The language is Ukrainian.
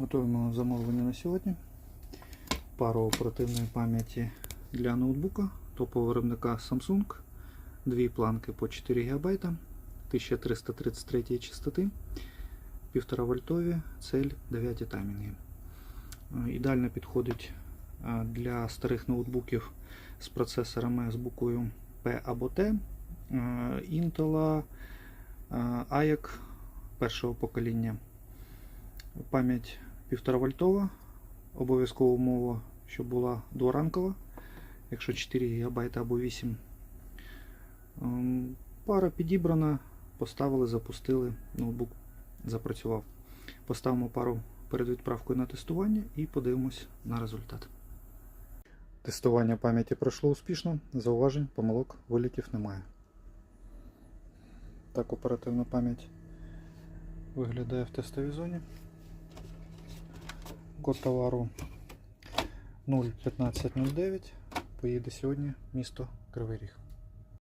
Готуємо замовлення на сьогодні. Пару оперативної пам'яті для ноутбука топового виробника Samsung. Дві планки по 4 ГБ, 1333 частоти, 1,5 вольтові, цель 9 таймінги. Ідеально підходить для старих ноутбуків з процесорами з буквою P або T, Intel, AIAC першого покоління. Пам'ять 1,5 вольтова, обов'язкова умова, щоб була дворанкова, якщо 4 ГБ або 8. Ем, Пара підібрана, поставили, запустили, ноутбук запрацював. Поставимо пару перед відправкою на тестування і подивимось на результат. Тестування пам'яті пройшло успішно, зауважень, помилок, виліків немає. Так оперативна пам'ять виглядає в тестовій зоні. Код товару 01509. Поїде сьогодні місто Кривий Ріг.